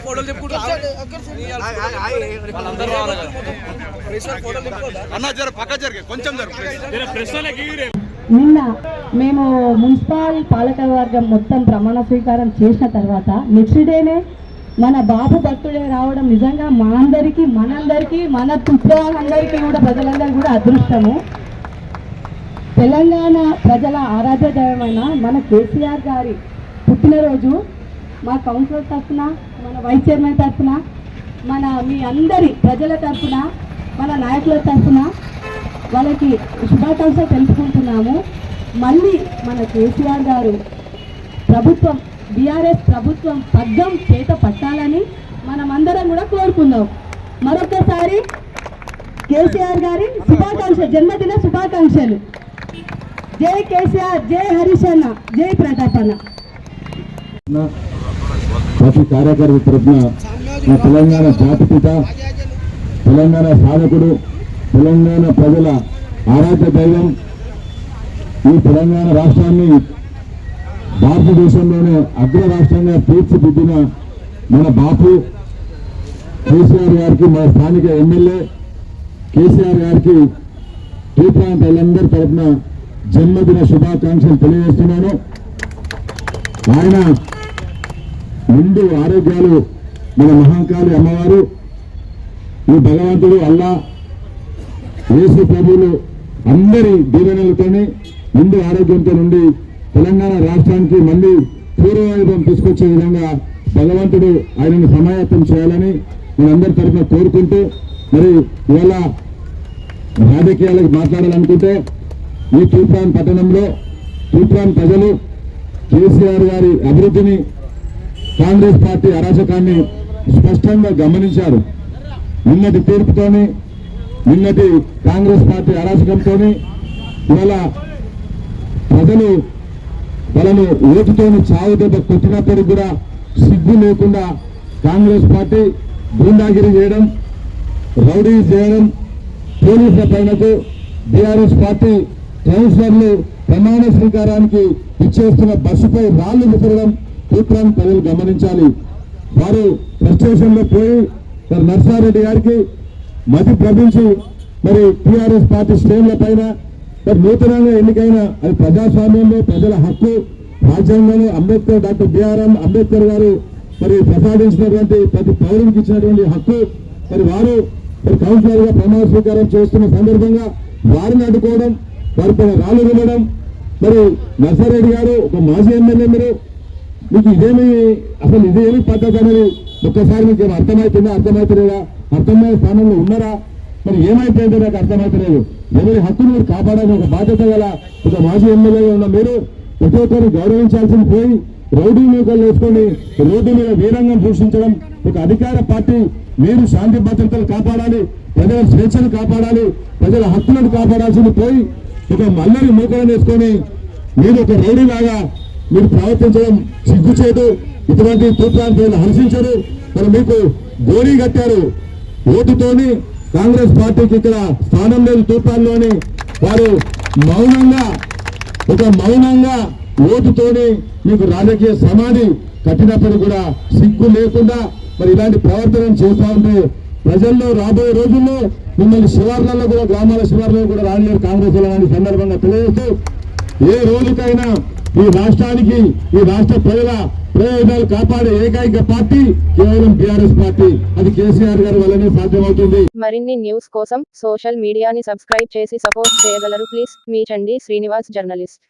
ఫోటోలు చెప్పుకుంటా అన్న జర పక్క జరిగే కొంచెం జరుగు నిన్న మేము మున్సిపల్ పాలకవర్గం మొత్తం ప్రమాణ స్వీకారం చేసిన తర్వాత నెక్స్ట్ డేనే మన బాబు భక్తుడే రావడం నిజంగా మా అందరికీ మనందరికీ మన పుత్రులందరికీ కూడా ప్రజలందరికీ కూడా అదృష్టము. తెలంగాణ ప్రజల ఆరాధ్య దైవమైన మన కేసీఆర్ గారి పుట్టినరోజు మా కౌన్సిలర్ తరఫున మన వైస్ చైర్మన్ తరఫున మన మీ అందరి ప్రజల తరఫున మన నాయకుల తరఫున వాళ్ళకి శుభాకాంక్షలు తెలుపుకుంటున్నాము. మళ్ళీ మన కేసీఆర్ గారు ప్రభుత్వం బీఆర్ఎస్ ప్రభుత్వం పగ్గం చేత పట్టాలని మనమందరం కూడా కోరుకుందాం. మరొకసారి కేసీఆర్ గారి శుభాకాంక్ష జన్మదిన శుభాకాంక్షలు. జై కేసీఆర్ జై హరీష్ అన్న జై ప్రతాప్ అన్న ప్రతి కార్యకర్త తరఫున తెలంగాణ జాతిపిత తెలంగాణ సాధకుడు తెలంగాణ ప్రజల ఆరాధ్య దైవం ఈ తెలంగాణ రాష్ట్రాన్ని భారతదేశంలోనే అగ్ర రాష్ట్రంగా తీర్చిదిద్దిన మన బాపు కేసీఆర్ గారికి మన స్థానిక ఎమ్మెల్యే కేసీఆర్ గారికి టీ ప్రాంతాలందరి తరఫున జన్మదిన శుభాకాంక్షలు తెలియజేస్తున్నాను. ఆయన ముందు ఆరోగ్యాలు మన మహాకాళి అమ్మవారు ఈ భగవంతుడు అల్లా యేసు ప్రభులు అందరి దీవెనలతోనే ముందు ఆరోగ్యంతో నుండి తెలంగాణ రాష్ట్రానికి మళ్ళీ పూర్వవైభవం తీసుకొచ్చే విధంగా భగవంతుడు ఆయనను సమాయత్తం చేయాలని మనందరి తరఫున కోరుకుంటూ మరి ఇవాళ రాజకీయాలకు మాట్లాడాలనుకుంటే ఈ తూప్రాన్ పట్టణంలో తూప్రాన్ ప్రజలు కేసీఆర్ గారి అభివృద్ధిని కాంగ్రెస్ పార్టీ అరాచకాన్ని స్పష్టంగా గమనించారు. నిన్నటి తీర్పుతోని నిన్నటి కాంగ్రెస్ పార్టీ అరాచకంతో ఇవాళ ప్రజలు వాళ్ళను ఓటుతోని చావు దెబ్బ కొట్టినప్పటికి కూడా సిగ్గు లేకుండా కాంగ్రెస్ పార్టీ గూండాగిరి చేయడం రౌడీ చేయడం పోలీసుల పైనకు బీఆర్ఎస్ పార్టీ కౌన్సిలర్లు ప్రమాణ స్వీకారానికి ఇచ్చేస్తున్న బస్సుపై రాళ్ళు విసరడం సూత్రాన్ని ప్రజలు గమనించాలి. వారు ఫ్రస్ట్రేషన్ పోయి మరి నర్సారెడ్డి గారికి మతి భ్రమించి మరి టీఆర్ఎస్ పార్టీ శ్రేణుల పైన మరి నూతనంగా ఎన్నికైన అది ప్రజాస్వామ్యంలో ప్రజల హక్కు రాజ్యాంగంలో అంబేద్కర్ డాక్టర్ బిఆర్ అంబేద్కర్ గారు మరి ప్రసాదించినటువంటి ప్రతి పౌరునికి ఇచ్చినటువంటి హక్కు మరి వారు మరి కౌన్సిలర్గా ప్రమాణ స్వీకారం చేస్తున్న సందర్భంగా వారిని అడ్డుకోవడం వారిపైన రాళ్ళు వినడం మరి నర్సారెడ్డి గారు ఒక మాజీ ఎమ్మెల్యే మీరు మీకు ఇదేమి అసలు ఇదేమి పద్ధతి అనేది ఒక్కసారి మీకు ఏమి అర్థమవుతుందా అర్థమవుతలేదా అర్థమయ్యే స్థానంలో ఉన్నారా? మరి ఏమైపోయిందో నాకు అర్థమవుతలేదు ఎవరి హక్కును మీరు కాపాడాలని ఒక బాధ్యత గల ఒక మాజీ ఎమ్మెల్యేగా ఉన్న మీరు ప్రతి ఒక్కరు గౌరవించాల్సింది పోయి రౌడీ మీకలు వేసుకొని రోడ్డు మీద వీరంగం సృష్టించడం ఒక అధికార పార్టీ. మీరు శాంతి భద్రతలు కాపాడాలి ప్రజల స్వేచ్ఛను కాపాడాలి ప్రజల హక్కులను కాపాడాల్సింది పోయి ఒక మల్లరి మూకలను వేసుకొని మీరు ఒక రౌడీ లాగా మీరు ప్రవర్తించడం సిగ్గుచేటు. ఇటువంటి తూర్పు ప్రజలు హర్షించరు. మరి మీకు గోరీ కట్టారు. ఓటుతోని కాంగ్రెస్ పార్టీకి ఇక్కడ స్థానం లేదు తూప్రాన్లోని వారు మౌనంగా ఒక మౌనంగా ఓటుతోని మీకు రాజకీయ సమాధి కట్టినప్పుడు కూడా సిగ్గు లేకుండా మరి ఇలాంటి ప్రవర్తన చేస్తూ ఉంటే ప్రజల్లో రాబోయే రోజుల్లో మిమ్మల్ని శివార్లలో కూడా గ్రామాల శివార్లలో కూడా రానిలేరు కాంగ్రెస్ వాళ్ళని సందర్భంగా తెలియజేస్తూ ఏ రోజుకైనా ఈ రాష్ట్రానికి ఈ రాష్ట్ర ప్రజల ప్రయోజనాలు కాపాడే ఏకైక పార్టీ కేవలం బీఆర్ఎస్ పార్టీ. అది కేసీఆర్ గారి వల్లనే సాధ్యమవుతుంది. మరిన్ని న్యూస్ కోసం సోషల్ మీడియాని సబ్స్క్రైబ్ చేసి సపోర్ట్ చేయగలరు. ప్లీజ్ మీ చండి శ్రీనివాస్ జర్నలిస్ట్.